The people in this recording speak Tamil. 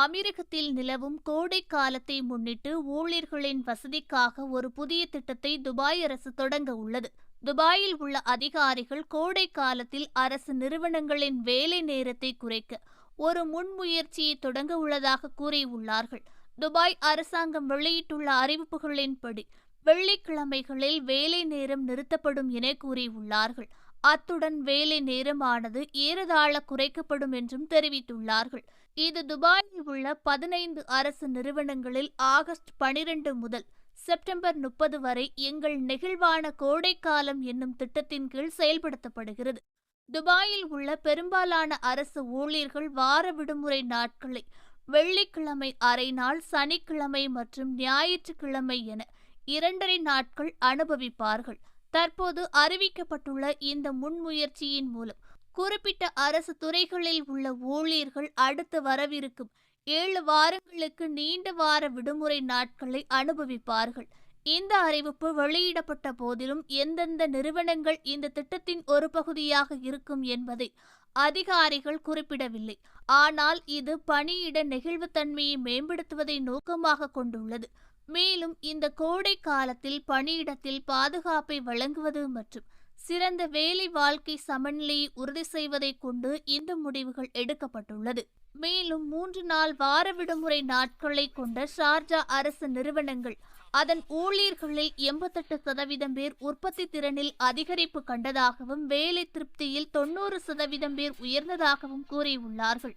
அமீரகத்தில் நிலவும் கோடை காலத்தை முன்னிட்டு ஊழியர்களின் வசதிக்காக ஒரு புதிய திட்டத்தை துபாய் அரசு தொடங்க உள்ளது. துபாயில் உள்ள அதிகாரிகள் கோடை காலத்தில் அரசு நிறுவனங்களின் வேலை நேரத்தை குறைக்க ஒரு முன்முயற்சியை தொடங்க உள்ளதாக கூறியுள்ளார்கள். துபாய் அரசாங்கம் வெளியிட்டுள்ள அறிவிப்புகளின்படி வெள்ளிக்கிழமைகளில் வேலை நேரம் நிறுத்தப்படும் என கூறியுள்ளார்கள். அத்துடன் வேலை நேரமானது ஏறதாழ குறைக்கப்படும் என்றும் தெரிவித்துள்ளார்கள். இது துபாயில் உள்ள பதினைந்து அரசு நிறுவனங்களில் ஆகஸ்ட் பனிரெண்டு முதல் செப்டம்பர் முப்பது வரை எங்கள் நெகிழ்வான கோடைக்காலம் என்னும் திட்டத்தின் கீழ் செயல்படுத்தப்படுகிறது. துபாயில் உள்ள பெரும்பாலான அரசு ஊழியர்கள் வார விடுமுறை நாட்களை வெள்ளிக்கிழமை அரை நாள் சனிக்கிழமை மற்றும் ஞாயிற்றுக்கிழமை என இரண்டரை நாட்கள் அனுபவிப்பார்கள். தற்போது அறிவிக்கப்பட்டுள்ள இந்த முன்முயற்சியின் மூலம் குறிப்பிட்ட அரசு துறைகளில் உள்ள ஊழியர்கள் அடுத்து வரவிருக்கும் ஏழு வாரங்களுக்கு நீண்ட வார விடுமுறை நாட்களை அனுபவிப்பார்கள். இந்த அறிவிப்பு வெளியிடப்பட்ட போதிலும் எந்தெந்த நிறுவனங்கள் இந்த திட்டத்தின் ஒரு பகுதியாக இருக்கும் என்பதை அதிகாரிகள் குறிப்பிடவில்லை. ஆனால் இது பணியிட நெகிழ்வுத்தன்மையை மேம்படுத்துவதை நோக்கமாக கொண்டுள்ளது. மேலும் இந்த கோடை காலத்தில் பணியிடத்தில் பாதுகாப்பை வழங்குவது மற்றும் சிறந்த வேலை வாழ்க்கை சமநிலையை உறுதி செய்வதை கொண்டு இந்த முடிவுகள் எடுக்கப்பட்டுள்ளது. மேலும் மூன்று நாள் வார விடுமுறை நாட்களை கொண்ட ஷார்ஜா அரசு நிறுவனங்கள் அதன் ஊழியர்களில் எண்பத்தெட்டு சதவீதம் பேர் உற்பத்தி திறனில் அதிகரிப்பு கண்டதாகவும் வேலை திருப்தியில் தொண்ணூறு சதவீதம் பேர் உயர்ந்ததாகவும் கூறியுள்ளார்கள்.